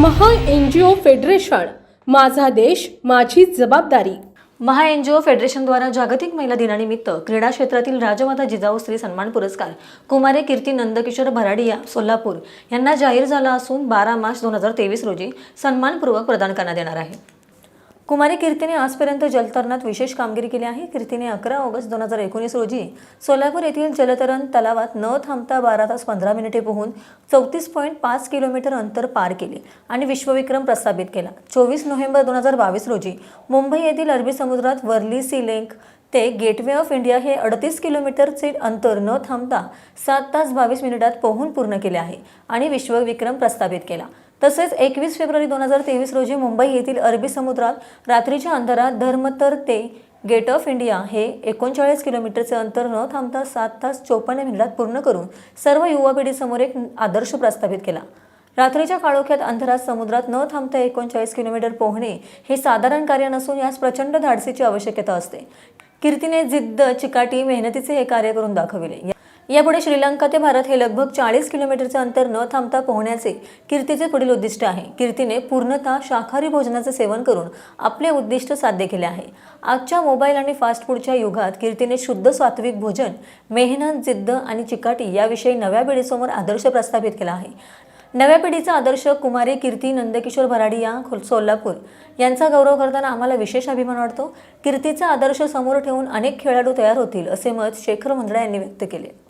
महा N G ओ federation माझा देश माझी जबाबदारी. महा एन जी ओ फेडरेशनद्वारा जागतिक महिला दिनानिमित्त क्रीडा क्षेत्रातील राजमाता जिजाऊ स्त्री सन्मान पुरस्कार कुमारे कीर्ती नंदकिशोर भराडिया सोलापूर यांना जाहीर झाला असून बारा मार्च दोन हजार तेवीस रोजी सन्मानपूर्वक प्रदान करण्यात येणार आहे. कुमारी कीर्तीने आजपर्यंत जलतरणात विशेष कामगिरी केली आहे. कीर्तीने अकरा ऑगस्ट दोन हजार एकोणीस रोजी सोलापूर येथील जलतरण तलावात न थांबता बारा तास पंधरा मिनिटे पोहून चौतीस पॉईंट पाच किलोमीटर अंतर पार केले आणि विश्वविक्रम प्रस्थापित केला. चोवीस नोव्हेंबर दोन हजार बावीस रोजी मुंबई येथील अरबी समुद्रात वर्ली सी लिंक ते गेटवे ऑफ इंडिया हे अडतीस किलोमीटरचे अंतर न थांबता सात तास बावीस मिनिटात पोहून पूर्ण केले आहे आणि विश्वविक्रम प्रस्थापित केला. तसेच एकवीस फेब्रुवारी दोन हजार तेवीस रोजी मुंबई येथील अरबी समुद्रात रात्रीच्या अंधारात धर्मतर ते गेट ऑफ इंडिया हे एकोणचाळीस किलोमीटरचे अंतर न थांबता सात तास चोपन्न मिनिटात पूर्ण करून सर्व युवा पिढीसमोर एक आदर्श प्रस्थापित केला. रात्रीच्या काळोख्यात अंधारात समुद्रात न थांबता एकोणचाळीस किलोमीटर पोहणे हे साधारण कार्य नसून यास प्रचंड धाडसीची आवश्यकता असते. कीर्तीने जिद्द चिकाटी मेहनतीचे हे कार्य करून दाखविले. या- यापुढे श्रीलंका ते भारत हे लगभग चाळीस किलोमीटरचे अंतर न थांबता पोहण्याचे कीर्तीचे पुढील उद्दिष्ट आहे. कीर्तीने पूर्णतः शाकाहारी भोजनाचे सेवन करून आपले उद्दिष्ट साध्य केले आहे. आजच्या मोबाईल आणि फास्ट फूडच्या युगात कीर्तीने शुद्ध सात्विक भोजन मेहनत जिद्द आणि चिकाटी याविषयी नव्या पिढीसमोर आदर्श प्रस्थापित केला आहे. नव्या पिढीचा आदर्श कुमारी कीर्ती नंदकिशोर भराडी या सोलापूर यांचा गौरव करताना आम्हाला विशेष अभिमान वाटतो. कीर्तीचा आदर्श समोर ठेवून अनेक खेळाडू तयार होतील असे मत शेखर मुंद्रा यांनी व्यक्त केले.